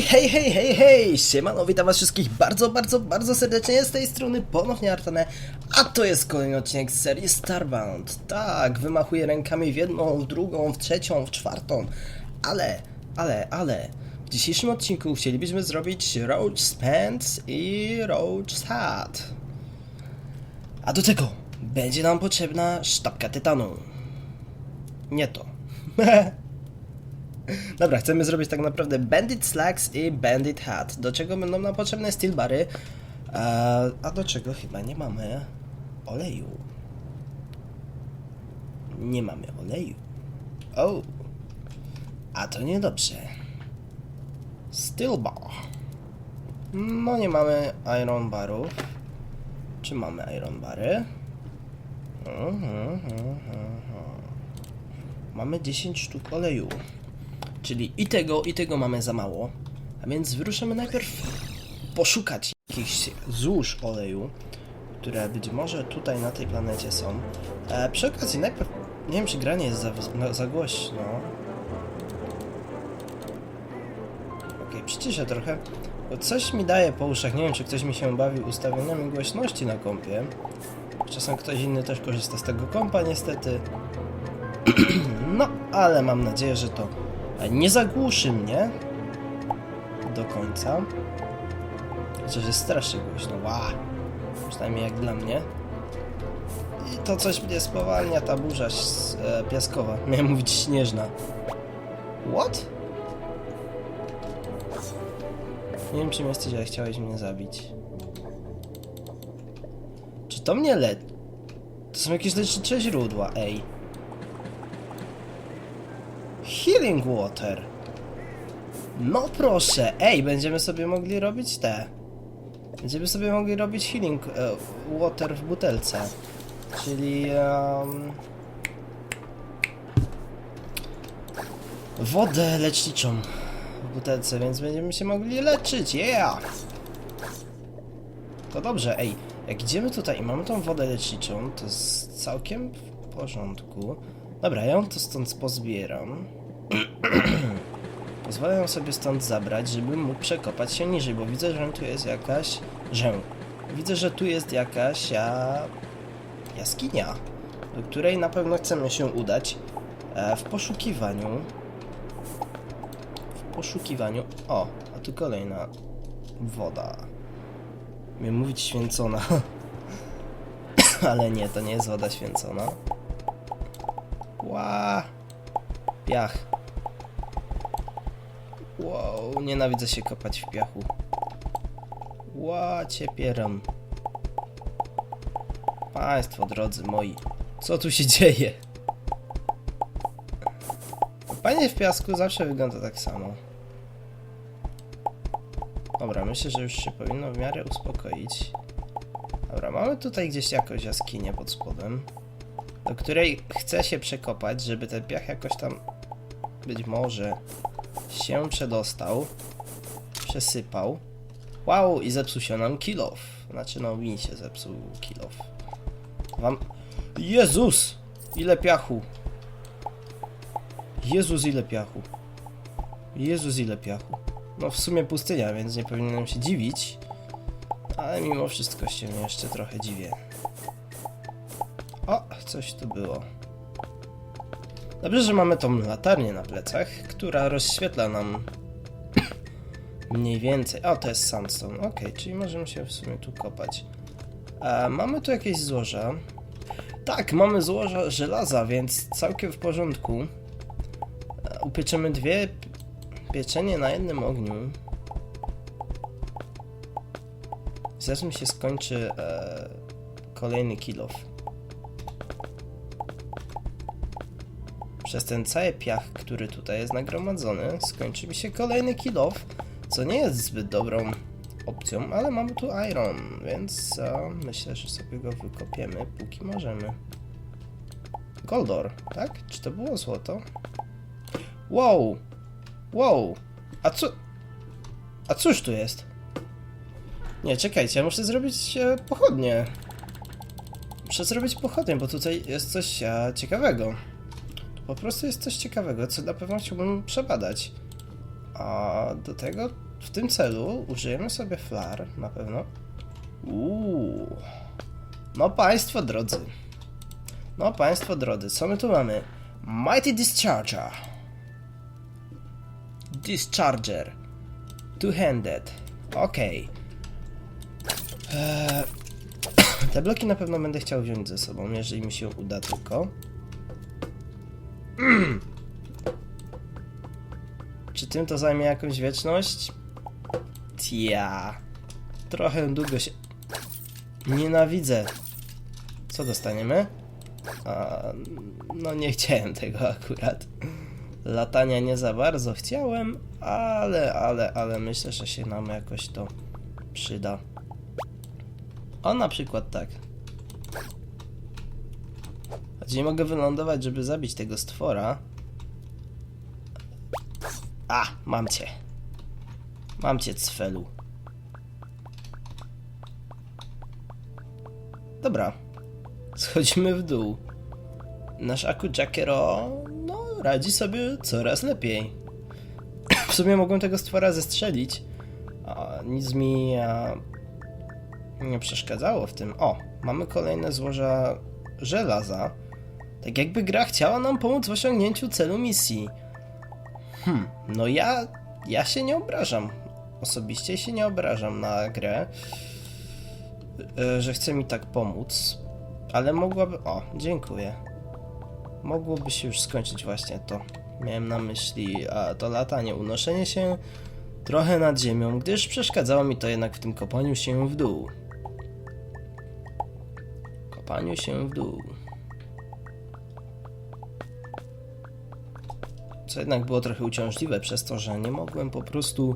Hej, hej, hej, hej! Siemano, witam was wszystkich bardzo, bardzo, bardzo serdecznie z tej strony ponownie Artane, a to jest kolejny odcinek z serii Starbound. Tak, wymachuję rękami w jedną, w drugą, w trzecią, w czwartą, ale, ale, ale... W dzisiejszym odcinku chcielibyśmy zrobić Roach Pants i Roach Hat. A do tego będzie nam potrzebna sztabka tytanu. Nie to. Dobra, chcemy zrobić tak naprawdę Bandit Slacks i Bandit Hat. Do czego będą nam potrzebne steel bary, a, a do czego chyba nie mamy oleju. Nie mamy oleju. O, a to niedobrze. Steel bar. No nie mamy iron barów. Czy mamy iron bary? Mhm, mhm, mhm. Mamy 10 sztuk oleju. Czyli i tego, i tego mamy za mało. A więc wyruszymy najpierw poszukać jakichś złóż oleju, które być może tutaj na tej planecie są. E, przy okazji najpierw, nie wiem czy granie jest za, no, za głośno. Okej, przyciszę trochę. Coś mi daje po uszach, nie wiem czy ktoś mi się bawi ustawieniami głośności na kompie. Czasem ktoś inny też korzysta z tego kompa niestety. No, ale mam nadzieję, że to nie zagłuszy mnie do końca. Chociaż jest strasznie głośno. Ła! Przynajmniej jak dla mnie. I to coś mnie spowalnia, ta burza e, piaskowa. Miałem mówić śnieżna. What? Nie wiem, czym jesteś, ale chciałeś mnie zabić. Czy to mnie le... To są jakieś lecznicze źródła, ej. Healing Water. No proszę, ej, będziemy sobie mogli robić te. Będziemy sobie mogli robić Healing e, Water w butelce. Czyli... Um, wodę leczniczą w butelce, więc będziemy się mogli leczyć, yeah! To dobrze, ej, jak idziemy tutaj i mamy tą wodę leczniczą, to jest całkiem w porządku. Dobra, ja ją to stąd pozbieram. Pozwolę sobie stąd zabrać, żebym mógł przekopać się niżej, bo widzę, że tu jest jakaś... Że... Widzę, że tu jest jakaś a... jaskinia, do której na pewno chcemy się udać e, w poszukiwaniu... W poszukiwaniu... O, a tu kolejna woda. Miałem mówić święcona. Ale nie, to nie jest woda święcona. Ła! Piach. Nienawidzę się kopać w piachu. Ła, ciepieram. Państwo drodzy moi, co tu się dzieje? Panie w piasku zawsze wygląda tak samo. Dobra, myślę, że już się powinno w miarę uspokoić. Dobra, mamy tutaj gdzieś jakąś jaskinię pod spodem do której chcę się przekopać, żeby ten piach jakoś tam być może się przedostał, przesypał. Wow, i zepsuł się nam kilof. Znaczy, no mi się zepsuł kilof. Wam... Jezus! Ile piachu! Jezus, ile piachu! Jezus, ile piachu! No w sumie pustynia, więc nie powinienem się dziwić. Ale mimo wszystko się jeszcze trochę dziwię. O, coś tu było. Dobrze, że mamy tą latarnię na plecach, która rozświetla nam mniej więcej. O, to jest sandstone. Ok, czyli możemy się w sumie tu kopać. E, mamy tu jakieś złoża. Tak, mamy złoża żelaza, więc całkiem w porządku. E, upieczemy dwie pieczenie na jednym ogniu. Mi się skończy e, kolejny kilof. Przez ten cały piach, który tutaj jest nagromadzony, skończy mi się kolejny kill off, co nie jest zbyt dobrą opcją, ale mamy tu iron, więc e, myślę, że sobie go wykopiemy, póki możemy. Goldor, tak? Czy to było złoto? Wow! Wow! A co... A cóż tu jest? Nie, czekajcie, ja muszę zrobić e, pochodnie. Muszę zrobić pochodnie, bo tutaj jest coś e, ciekawego. Po prostu jest coś ciekawego, co na pewno chciałbym przebadać. A do tego, w tym celu użyjemy sobie flar, na pewno. Uuu. No państwo drodzy. No państwo drodzy, co my tu mamy? Mighty Discharger. Discharger. Two-handed. Okej. Eee, Te bloki na pewno będę chciał wziąć ze sobą, jeżeli mi się uda tylko. Czy tym to zajmie jakąś wieczność? Tia. Trochę długo się... Nienawidzę. Co dostaniemy? A, no nie chciałem tego akurat. Latania nie za bardzo chciałem, ale, ale, ale myślę, że się nam jakoś to przyda. O, na przykład tak. Nie mogę wylądować, żeby zabić tego stwora. A, mam cię. Mam cię, cfelu. Dobra. Schodzimy w dół. Nasz Aku Jackero, no, radzi sobie coraz lepiej. W sumie mogłem tego stwora zestrzelić, a nic mi a, nie przeszkadzało w tym. O, mamy kolejne złoża żelaza. Tak jakby gra chciała nam pomóc w osiągnięciu celu misji. Hmm, no ja, ja się nie obrażam. Osobiście się nie obrażam na grę, e, że chce mi tak pomóc, ale mogłaby... O, dziękuję. Mogłoby się już skończyć właśnie to. Miałem na myśli a, to latanie, unoszenie się trochę nad ziemią, gdyż przeszkadzało mi to jednak w tym kopaniu się w dół. Kopaniu się w dół. Co jednak było trochę uciążliwe przez to, że nie mogłem po prostu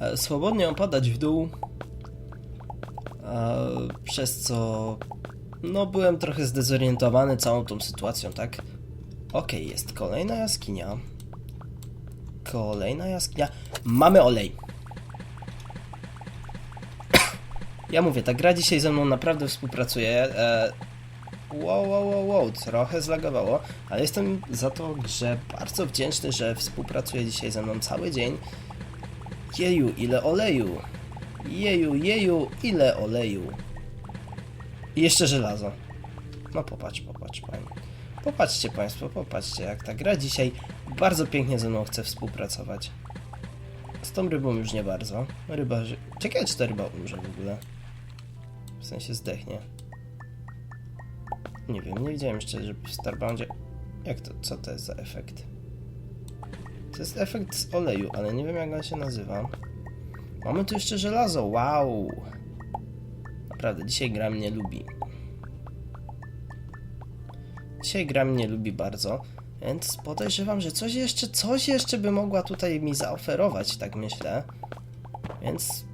e, swobodnie opadać w dół. E, przez co no byłem trochę zdezorientowany całą tą sytuacją, tak? Okej, jest kolejna jaskinia. Kolejna jaskinia. Mamy olej. Ja mówię, ta gra dzisiaj ze mną naprawdę współpracuje. E, wow, wow, wow, wow, trochę zlagowało, ale jestem za to grze bardzo wdzięczny, że współpracuje dzisiaj ze mną cały dzień. Jeju, ile oleju. Jeju, jeju, ile oleju. I jeszcze żelazo. No popatrz, popatrz, panie. Popatrzcie państwo, popatrzcie, jak ta gra dzisiaj bardzo pięknie ze mną chce współpracować. Z tą rybą już nie bardzo. Ryba... Ciekawe, czy ta ryba umrze w ogóle. W sensie zdechnie. Nie wiem, nie widziałem jeszcze, żeby w Starboundzie... Jak to, co to jest za efekt? To jest efekt z oleju, ale nie wiem jak on się nazywa. Mamy tu jeszcze żelazo, wow! Naprawdę, dzisiaj gra mnie lubi. Dzisiaj gra mnie lubi bardzo, więc podejrzewam, że coś jeszcze, coś jeszcze by mogła tutaj mi zaoferować, tak myślę. Więc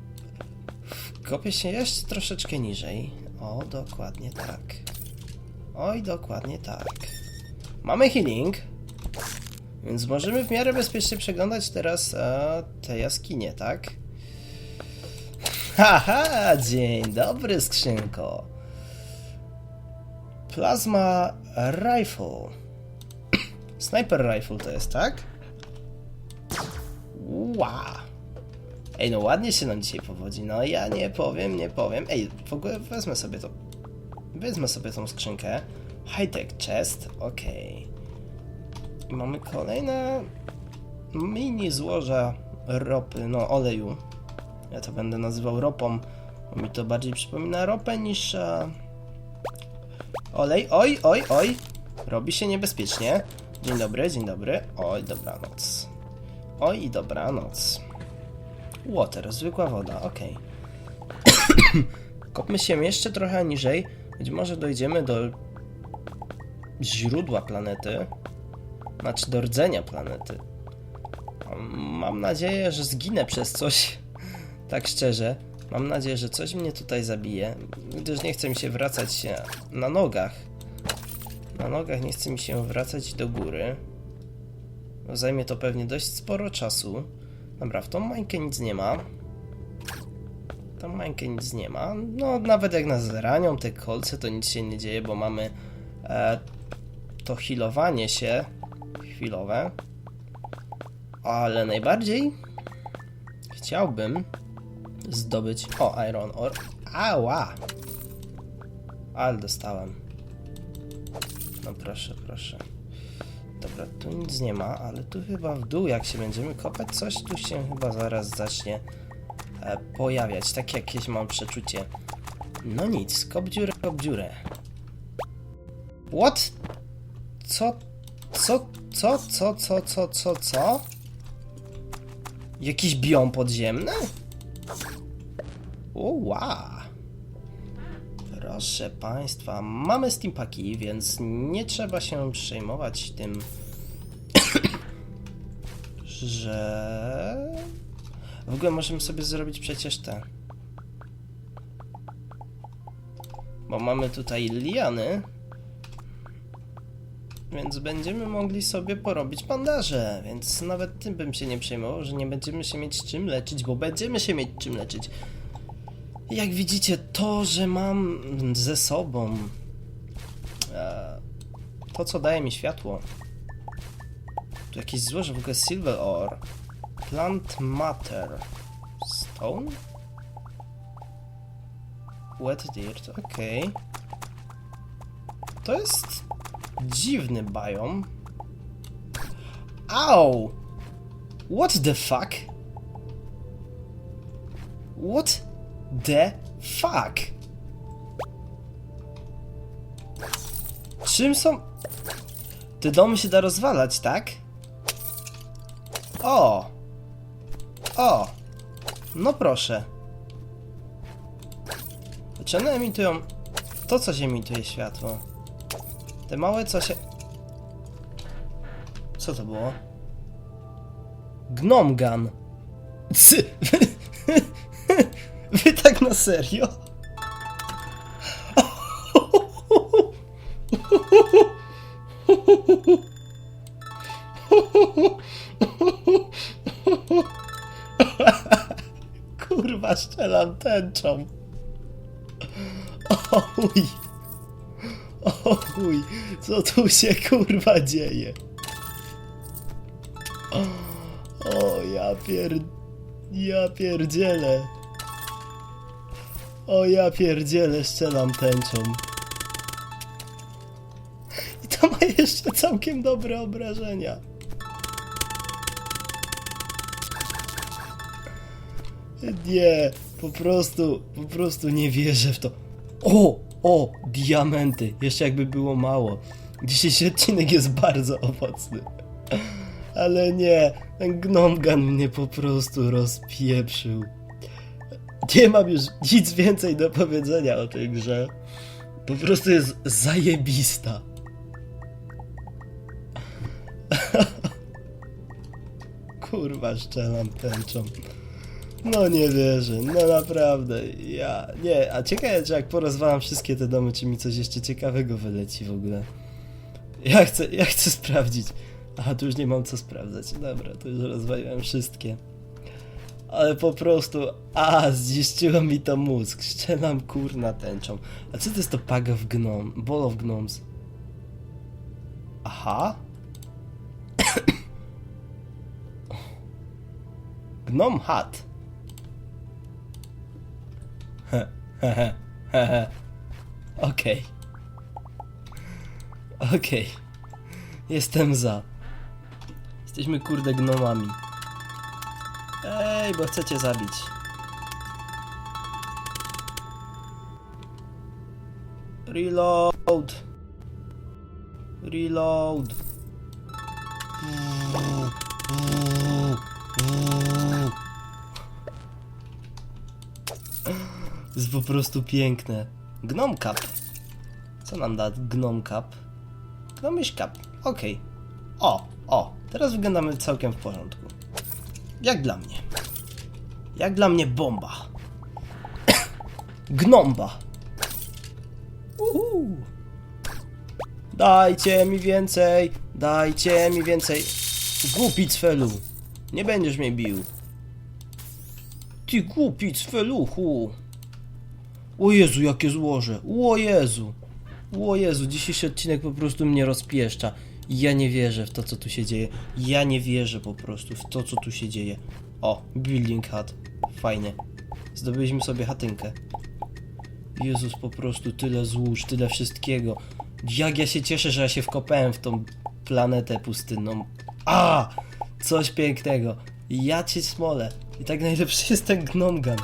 kopię się jeszcze troszeczkę niżej. O, dokładnie tak. Oj, dokładnie tak. Mamy healing, więc możemy w miarę bezpiecznie przeglądać teraz e, te jaskinie, tak? Haha, dzień dobry, skrzynko. Plasma Rifle. Sniper Rifle to jest, tak? Ła. Ej, no ładnie się nam dzisiaj powodzi. No ja nie powiem, nie powiem. Ej, w ogóle wezmę sobie to. Wezmę sobie tą skrzynkę. High-tech chest, okej. I mamy kolejne mini złoża ropy, no oleju. Ja to będę nazywał ropą, bo mi to bardziej przypomina ropę niż e, olej. Oj, oj, oj! Robi się niebezpiecznie. Dzień dobry, dzień dobry. Oj, dobranoc. Oj dobranoc. Water, zwykła woda, okej. Kopmy się jeszcze trochę niżej. Być może dojdziemy do źródła planety. Znaczy do rdzenia planety. Mam nadzieję, że zginę przez coś. Tak szczerze. Mam nadzieję, że coś mnie tutaj zabije. Gdyż nie chce mi się wracać na nogach. Na nogach nie chce mi się wracać do góry. Zajmie to pewnie dość sporo czasu. Dobra, w tą mańkę nic nie ma. Tą mańkę nic nie ma. No, nawet jak nas zranią te kolce, to nic się nie dzieje, bo mamy e, to healowanie się chwilowe. Ale najbardziej chciałbym zdobyć... O, Iron Ore. Ała! Ale dostałem. No proszę, proszę. Dobra, tu nic nie ma, ale tu chyba w dół, jak się będziemy kopać, coś tu się chyba zaraz zacznie pojawiać. Tak jakieś mam przeczucie. No nic, kop dziurę, kop dziurę. What? Co? Co? Co? Co? Co? Co? Co? Co? Jakiś biom podziemny? O, wow. Proszę Państwa, mamy steampaki, więc nie trzeba się przejmować tym, że... W ogóle możemy sobie zrobić przecież te... Bo mamy tutaj liany, więc będziemy mogli sobie porobić bandaże, więc nawet tym bym się nie przejmował, że nie będziemy się mieć czym leczyć, bo będziemy się mieć czym leczyć. Jak widzicie, to, że mam ze sobą e, to, co daje mi światło. Tu jakieś złoże, w ogóle silver ore, plant matter, stone, wet dirt, okej. To jest dziwny biom. Au! What the fuck? What the fuck? Czym są... Te domy się da rozwalać, tak? O! O! No proszę. Czy one emitują... To, co się emituje światło? Te małe, co się... Co to było? Gnom gun. Cy... Wy tak na serio? Strzelam tęczą. Oj. O chuj, co tu się kurwa dzieje? O ja pier... Ja pierdzielę. O ja pierdzielę, strzelam tęczą. I to ma jeszcze całkiem dobre obrażenia. Nie, po prostu, po prostu nie wierzę w to. O, o, diamenty. Jeszcze jakby było mało. Dzisiejszy odcinek jest bardzo owocny. Ale nie, ten gnomgan mnie po prostu rozpieprzył. Nie mam już nic więcej do powiedzenia o tej grze. Po prostu jest zajebista. Kurwa, szczelam tęczą. No nie wierzę, no naprawdę, ja, nie, a ciekawe, czy jak porozwalam wszystkie te domy, czy mi coś jeszcze ciekawego wyleci w ogóle. Ja chcę, ja chcę sprawdzić. Aha, tu już nie mam co sprawdzać, dobra, to już rozwaliłem wszystkie. Ale po prostu, a, zniszczyło mi to mózg, szczelam kurna tęczą. A co to jest to Pug of Gnome, Ball of Gnomes? Aha. Gnome Hat. Okej. Okej. Jestem za. Jesteśmy kurde gnomami. Ej, bo chcecie zabić. Reload. Reload. Jest po prostu piękne. Gnome Cup. Co nam da Gnome Cup? Gnomish Cup. Okej. O, o. Teraz wyglądamy całkiem w porządku. Jak dla mnie. Jak dla mnie bomba. Gnomba. Uhu. Dajcie mi więcej. Dajcie mi więcej. Głupi cfelu. Nie będziesz mnie bił. Ty głupi cfeluchu. O Jezu, jakie złoże. O Jezu. O Jezu, dzisiejszy odcinek po prostu mnie rozpieszcza. Ja nie wierzę w to, co tu się dzieje. Ja nie wierzę po prostu w to, co tu się dzieje. O, building hut. Fajnie. Zdobyliśmy sobie chatynkę. Jezus, po prostu tyle złóż, tyle wszystkiego. Jak ja się cieszę, że ja się wkopałem w tą planetę pustynną. A! Coś pięknego. Ja cię smolę. I tak najlepszy jest ten gnomgan.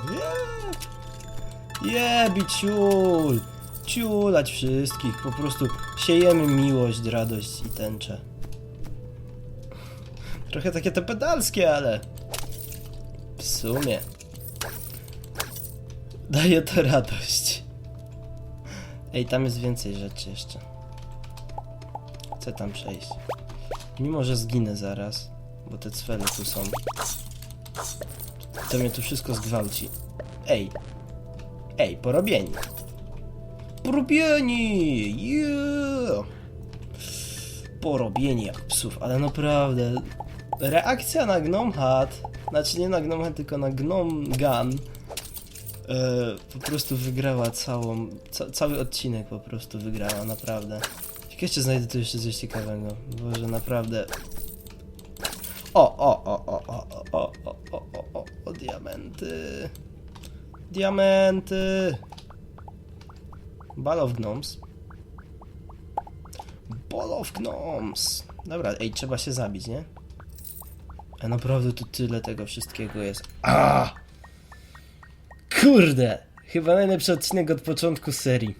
Jebi ciul. Ciulać wszystkich. Po prostu siejemy miłość, radość i tęczę. Trochę takie te pedalskie, ale... W sumie... Daje to radość. Ej, tam jest więcej rzeczy jeszcze. Chcę tam przejść. Mimo, że zginę zaraz, bo te cwele tu są. To mnie tu wszystko zgwałci. Ej. Ej, porobieni. Porobieni! Yeah! Porobieni psów, ale naprawdę. Reakcja na Gnome Hat, znaczy nie na Gnome Hat, tylko na Gnome Gun e, po prostu wygrała całą, ca, cały odcinek po prostu wygrała, naprawdę. Jak jeszcze znajdę tu jeszcze coś ciekawego, Boże, naprawdę. O, o, o, o, o, o, o, o, o, o, o, diamenty. Diamenty. Ball of Gnomes. Ball of Gnomes. Dobra, ej, trzeba się zabić, nie? A naprawdę tu tyle tego wszystkiego jest. A! Kurde! Chyba najlepszy odcinek od początku serii.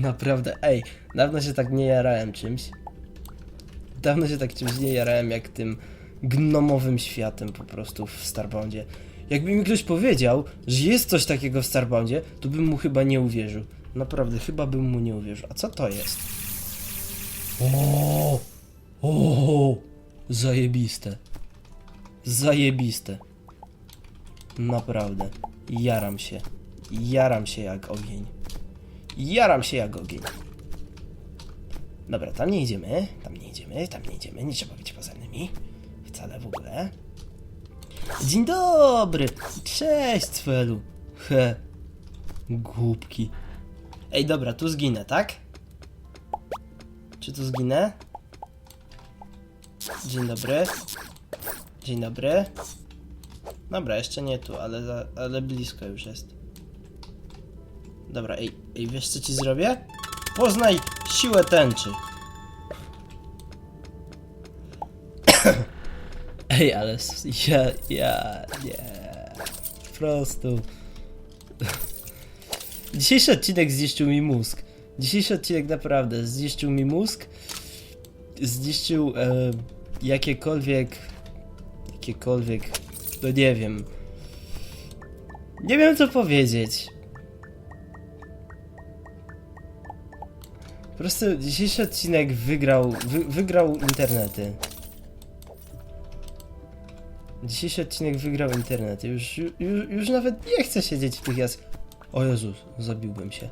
Naprawdę, ej, dawno się tak nie jarałem czymś. Dawno się tak czymś nie jarałem jak tym gnomowym światem po prostu w Starboundzie. Jakby mi ktoś powiedział, że jest coś takiego w Starboundzie, to bym mu chyba nie uwierzył. Naprawdę, chyba bym mu nie uwierzył. A co to jest? O, o, zajebiste. Zajebiste. Naprawdę. Jaram się. Jaram się jak ogień. Jaram się jak ogień. Dobra, tam nie idziemy, tam nie idziemy, tam nie idziemy, nie trzeba być pozornymi. Wcale w ogóle. Dzień dobry! Cześć, Cwelu. He. Głupki. Ej, dobra, tu zginę, tak? Czy tu zginę? Dzień dobry. Dzień dobry. Dobra, jeszcze nie tu, ale, ale blisko już jest. Dobra, ej, ej, wiesz co ci zrobię? Poznaj siłę tęczy. Ej, ale ja, ja, nie. Po prostu. Dzisiejszy odcinek zniszczył mi mózg. Dzisiejszy odcinek naprawdę zniszczył mi mózg. Zniszczył e, jakiekolwiek. Jakiekolwiek. No nie wiem. Nie wiem co powiedzieć. Po prostu dzisiejszy odcinek wygrał, wy, wygrał internety. Dzisiejszy odcinek wygrał internety. Już, już, już nawet nie chcę siedzieć w tych jas... O Jezus, zabiłbym się.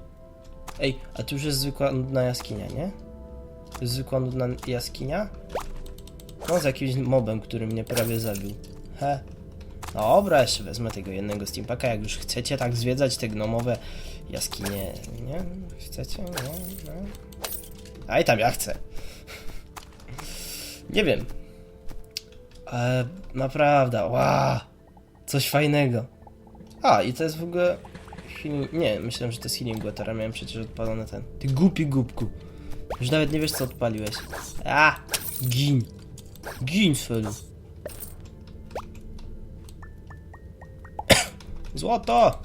Ej, a tu już jest zwykła nudna jaskinia, nie? To jest zwykła nudna jaskinia? No, z jakimś mobem, który mnie prawie zabił. He. Dobra, jeszcze wezmę tego jednego steampaka, jak już chcecie tak zwiedzać te gnomowe jaskinie, nie? Chcecie? Nie? No. A i tam ja chcę. Nie wiem. Ale naprawdę, wow. Coś fajnego. A, i to jest w ogóle... Healing... Nie, myślałem, że to jest healing water, a miałem przecież odpalony ten. Ty głupi głupku. Już nawet nie wiesz, co odpaliłeś. A! Gin. Gin, Felu. Złoto!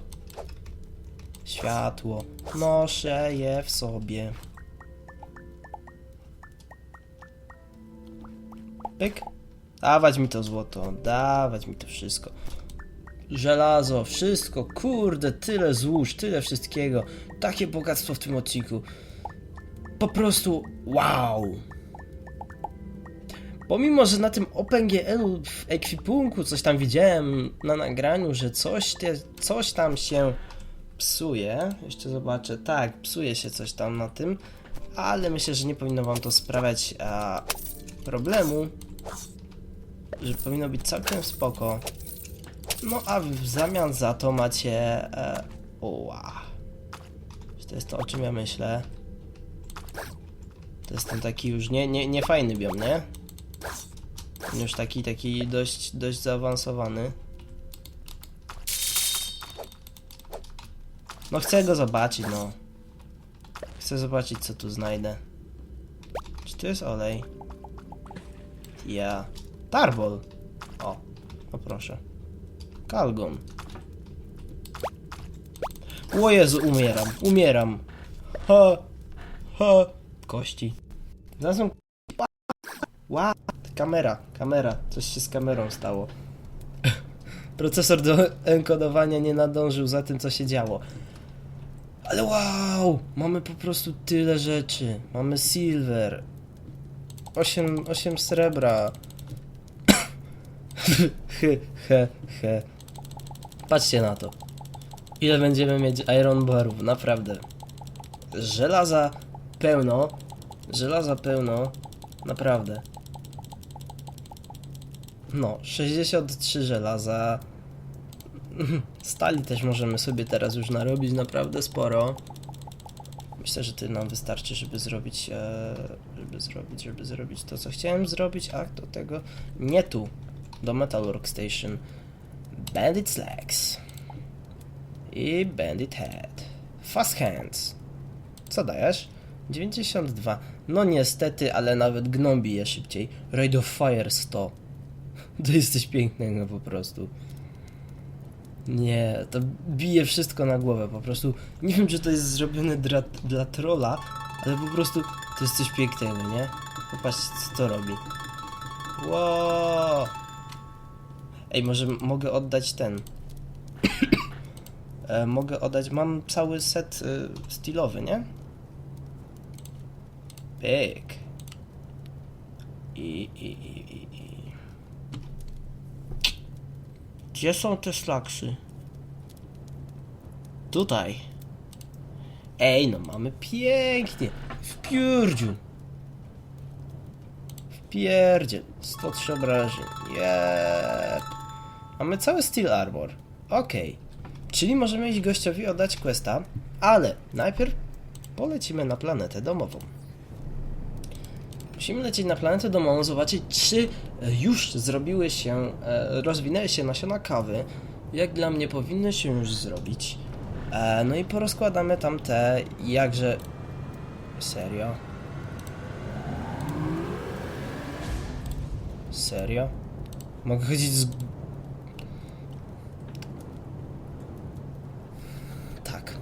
Światło. Noszę je w sobie. Pyk. Dawać mi to złoto, dawać mi to wszystko. Żelazo, wszystko, kurde, tyle złóż, tyle wszystkiego. Takie bogactwo w tym odcinku. Po prostu wow. Pomimo, że na tym OpenGL-u w ekwipunku coś tam widziałem na nagraniu, że coś, te, coś tam się psuje. Jeszcze zobaczę. Tak, psuje się coś tam na tym, ale myślę, że nie powinno wam to sprawiać a, problemu. Że powinno być całkiem spoko. No a w zamian za to macie. E, oła. To jest to, o czym ja myślę? To jest ten taki już nie, nie, nie fajny biom, nie? Już taki, taki dość, dość zaawansowany. No chcę go zobaczyć, no. Chcę zobaczyć, co tu znajdę. Czy tu jest olej? Ja. Tarbol. O, o proszę. Kalgon. O Jezu, umieram, umieram. Ha, ha. Kości. Znalazłem... Wow, kamera, kamera. Coś się z kamerą stało. Procesor do enkodowania nie nadążył za tym, co się działo. Ale wow! Mamy po prostu tyle rzeczy. Mamy silver. 8, 8 srebra. He, he, he. Patrzcie na to. Ile będziemy mieć iron barów, naprawdę. Żelaza pełno. Żelaza pełno. Naprawdę. No, 63 żelaza. Stali też możemy sobie teraz już narobić naprawdę sporo. Myślę, że ty nam wystarczy, żeby zrobić, e, żeby zrobić, żeby zrobić to, co chciałem zrobić, a do tego nie tu, do Metal Workstation. Bandit Legs i Bandit Head. Fast Hands. Co dajesz? 92. No niestety, ale nawet gnom bije szybciej. Raid of Fire 100. To jest coś pięknego po prostu. Nie, to bije wszystko na głowę, po prostu nie wiem czy to jest zrobione dla, dla trolla, ale po prostu to jest coś pięknego, nie? Popatrzcie co to robi. Wow. Ej, może mogę oddać ten. e, mogę oddać, mam cały set y, stylowy, nie? Pyk. I, i, i, i, i. Gdzie są te slaksy? Tutaj. Ej, no mamy pięknie. W piórdziu. W pierdzie. 103 obrażeń. Jep. Mamy cały Steel Armor. Okej. Czyli możemy iść gościowi oddać questa, ale najpierw polecimy na planetę domową. Musimy lecieć na planetę domową, zobaczyć, czy e, już zrobiły się, e, rozwinęły się nasiona kawy. Jak dla mnie powinny się już zrobić. E, No i porozkładamy tam te jakże... Serio? Serio? Mogę chodzić z... Tak.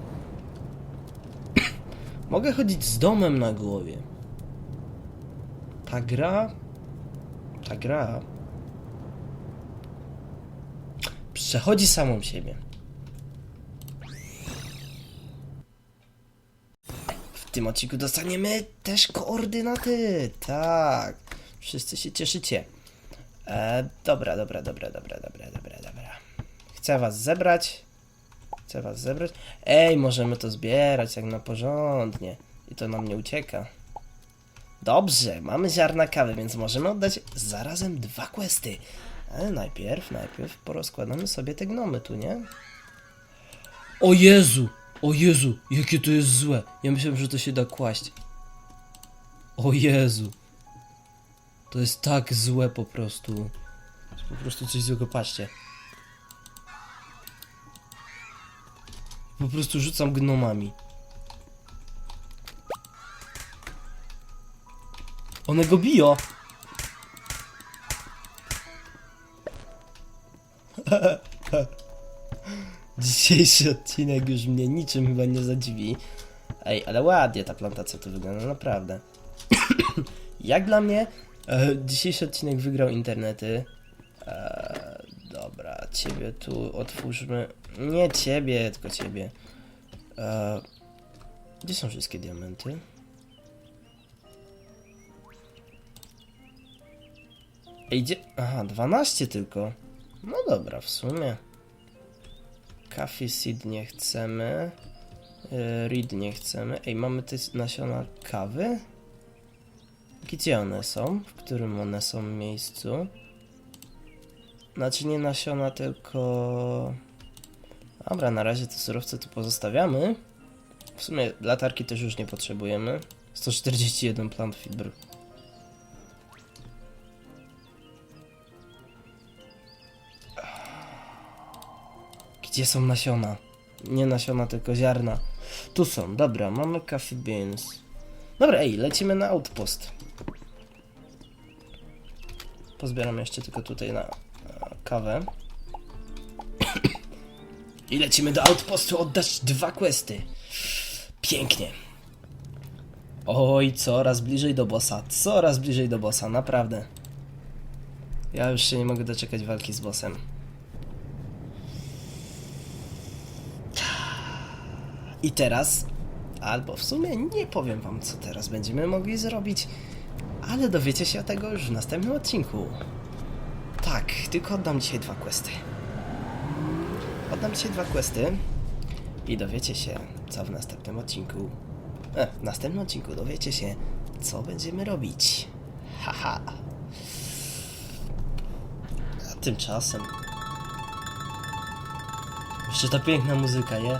Mogę chodzić z domem na głowie. Ta gra... Ta gra... Przechodzi samą siebie. W tym odcinku dostaniemy też koordynaty. Tak. Wszyscy się cieszycie. E, dobra, dobra, dobra, dobra, dobra, dobra, dobra. Chcę was zebrać. Chcę was zebrać. Ej, możemy to zbierać jak na porządnie. I to nam nie ucieka. Dobrze, mamy ziarna kawy, więc możemy oddać zarazem dwa questy. Ale najpierw, najpierw porozkładamy sobie te gnomy tu, nie? O Jezu! O Jezu! Jakie to jest złe! Ja myślałem, że to się da kłaść. O Jezu! To jest tak złe po prostu. Po prostu coś złego, patrzcie. Po prostu rzucam gnomami. One go biją! Dzisiejszy odcinek już mnie niczym chyba nie zadziwi. Ej, ale ładnie ta plantacja tu wygląda, naprawdę. Jak dla mnie, e, dzisiejszy odcinek wygrał internety. E, dobra, ciebie tu otwórzmy. Nie ciebie, tylko ciebie. E, gdzie są wszystkie diamenty? Ej? Aha, 12 tylko. No dobra, w sumie. Coffee seed nie chcemy. Yy, reed nie chcemy. Ej, mamy te nasiona kawy? Gdzie one są? W którym one są miejscu? Znaczy nie nasiona, tylko... Dobra, na razie te surowce tu pozostawiamy. W sumie latarki też już nie potrzebujemy. 141 plant fibr. Gdzie są nasiona? Nie nasiona, tylko ziarna. Tu są, dobra, mamy coffee beans. Dobra, ej, lecimy na outpost. Pozbieram jeszcze tylko tutaj na kawę. I lecimy do outpostu oddać dwa questy. Pięknie. Oj, coraz bliżej do bossa, coraz bliżej do bossa, naprawdę. Ja już się nie mogę doczekać walki z bossem. I teraz, albo w sumie nie powiem wam, co teraz będziemy mogli zrobić, ale dowiecie się tego już w następnym odcinku. Tak, tylko oddam dzisiaj dwa questy. Oddam dzisiaj dwa questy i dowiecie się, co w następnym odcinku. E, w następnym odcinku dowiecie się, co będziemy robić. Haha. A tymczasem. Jeszcze ta piękna muzyka, nie?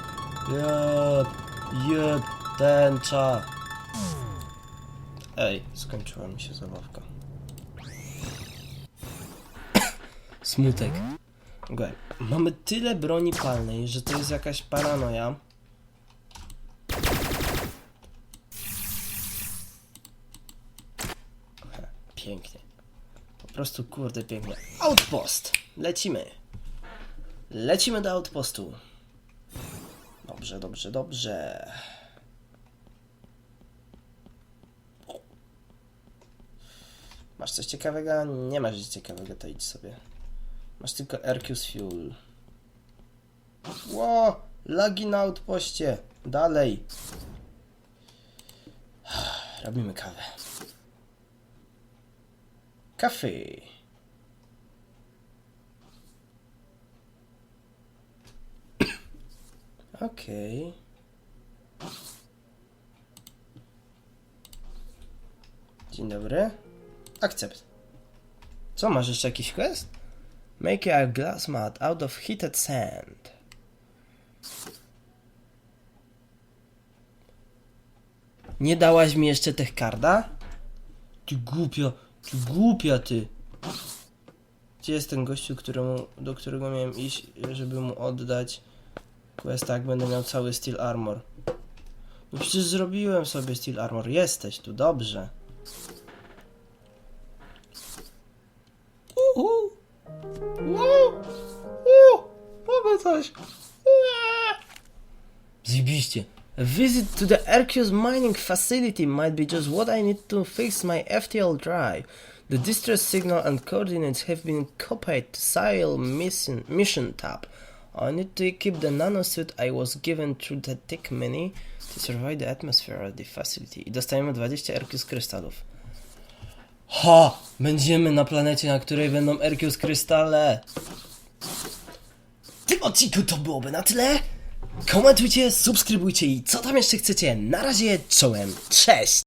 Jeb, jeb, tęcza. Ej, skończyła mi się zabawka. Smutek. Okej, mamy tyle broni palnej, że to jest jakaś paranoja. Pięknie. Po prostu kurde pięknie. Outpost! Lecimy. Lecimy do outpostu. Dobrze, dobrze, dobrze. Masz coś ciekawego? Nie masz nic ciekawego, to idź sobie. Masz tylko Ercus Fuel. Ło! Lagi na outpoście. Dalej. Robimy kawę. Kafe. Okej. Dzień dobry. Akcept. Co, masz jeszcze jakiś quest? Make a glass mat out of heated sand. Nie dałaś mi jeszcze tych karda? Ty głupia, ty głupia ty. Gdzie jest ten gościu, któremu, do którego miałem iść, żeby mu oddać quest, jak będę miał cały steel armor? No przecież zrobiłem sobie steel armor. Jesteś tu, dobrze. Coś. Uuu. Zjebiście. A visit to the Arceus mining facility might be just what I need to fix my FTL drive. The distress signal and coordinates have been copied to Sile mission, mission tab. I need to keep the nanosuit I was given through the tick mini to survive the atmosphere of the facility. I dostajemy 20 Arceus krystalów. Ha! Będziemy na planecie, na której będą Arceus krystale. Tym odcinku to byłoby na tyle. Komentujcie, subskrybujcie i co tam jeszcze chcecie. Na razie, czołem. Cześć!